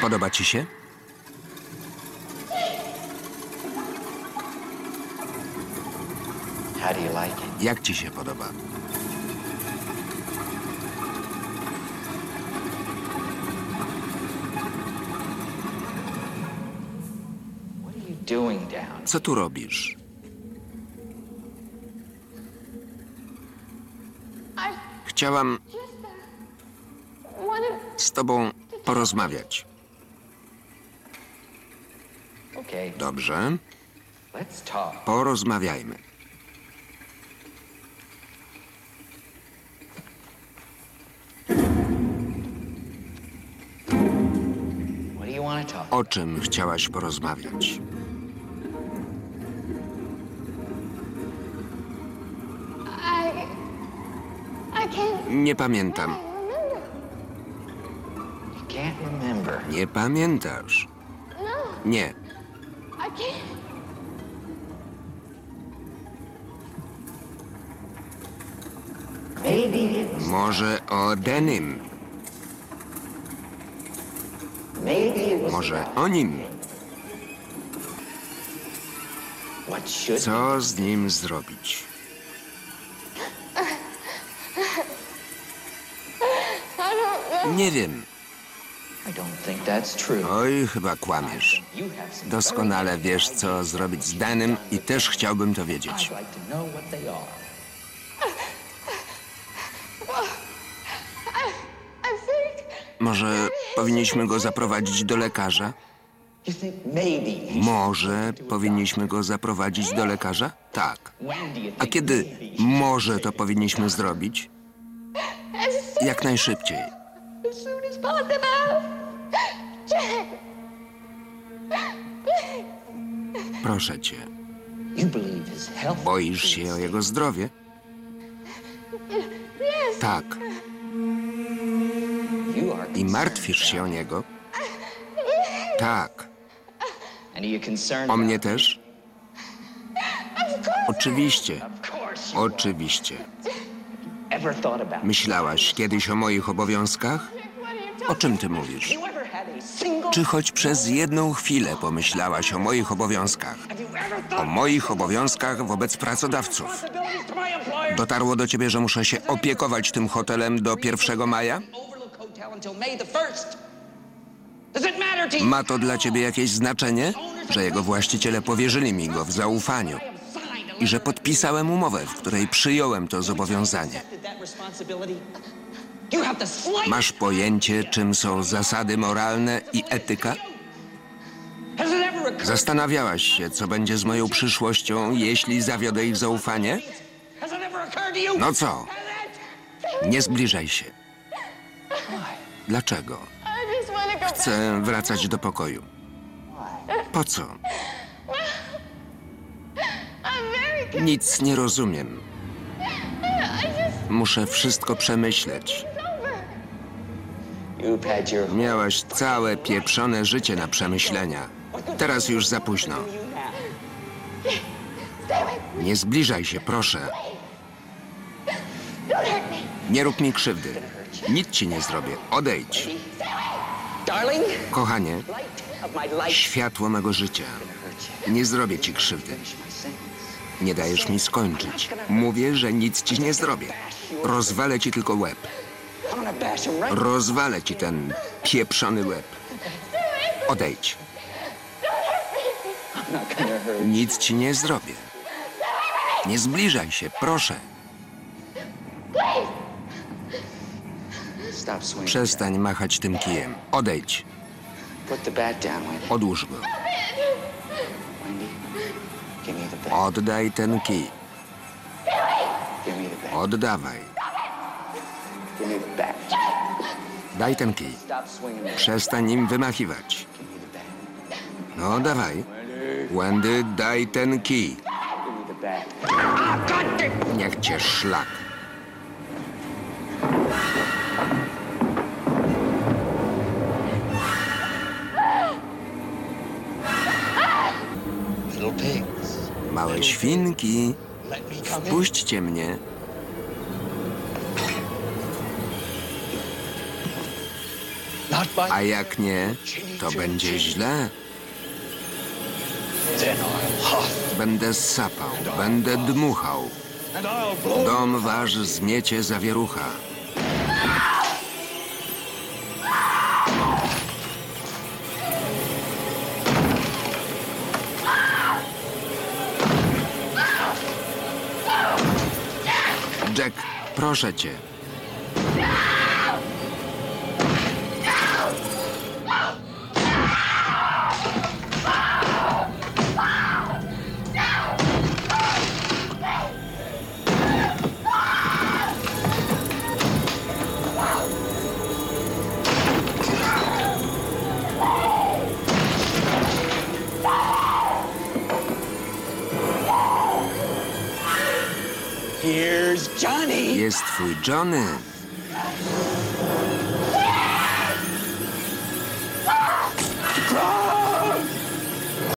Podoba ci się? Jak ci się podoba? Co tu robisz? Chciałam uh, z tobą porozmawiać. Dobrze? Porozmawiajmy. O czym chciałaś porozmawiać? Nie pamiętam. Nie pamiętasz? Nie. Może o Denim. Może o nim. Co z nim zrobić? Nie wiem. Oj, chyba kłamiesz. Doskonale wiesz, co zrobić z Denim i też chciałbym to wiedzieć. Może powinniśmy go zaprowadzić do lekarza? Może powinniśmy go zaprowadzić do lekarza? Tak. A kiedy może to powinniśmy zrobić? Jak najszybciej. Soon as possible. Jack. Proszę cię. You believe his health? Boisz się o jego zdrowie? Yes. Tak. You are I martwisz się o niego? Tak. O mnie też? Oczywiście. Oczywiście. Myślałaś kiedyś o moich obowiązkach? O czym ty mówisz? Czy choć przez jedną chwilę pomyślałaś o moich obowiązkach? O moich obowiązkach wobec pracodawców? Dotarło do ciebie, że muszę się opiekować tym hotelem do 1 maja? Overlook Hotel until May the 1st. Does it matter to you? Ma to dla ciebie jakieś znaczenie? Że jego właściciele powierzyli mi go w zaufaniu I że podpisałem umowę, w której przyjąłem to zobowiązanie. Masz pojęcie, czym są zasady moralne i etyka? Zastanawiałaś się, co będzie z moją przyszłością, jeśli zawiodę ich zaufanie? Has it ever occurred to you? No co? Nie zbliżaj się. Dlaczego? Chcę wracać do pokoju. Po co? I'm very good. Nic nie rozumiem. Muszę wszystko przemyśleć. Miałaś całe pieprzone życie na przemyślenia. Teraz już za późno. Nie zbliżaj się, proszę. Nie rób mi krzywdy. Nic ci nie zrobię. Odejdź. Kochanie, światło mego życia. Nie zrobię ci krzywdy. Nie dajesz mi skończyć. Mówię, że nic ci nie zrobię. Rozwalę ci tylko łeb. Rozwalę ci ten pieprzony łeb. Odejdź. Nic ci nie zrobię. Nie zbliżaj się, proszę. Przestań machać tym kijem. Odejdź. Odłóż go. Oddaj ten kij. Oddawaj. Daj ten kij. Przestań nim wymachiwać. No, dawaj. Wendy, daj ten kij. Niech cię szlak. Małe świnki, Let me come in. puśćcie mnie. A jak nie, to będzie źle. Będę sapał, będę dmuchał. Dom wasz zmiecie zawierucha. Jack, proszę cię. Here's Johnny. Jest twój Johnny.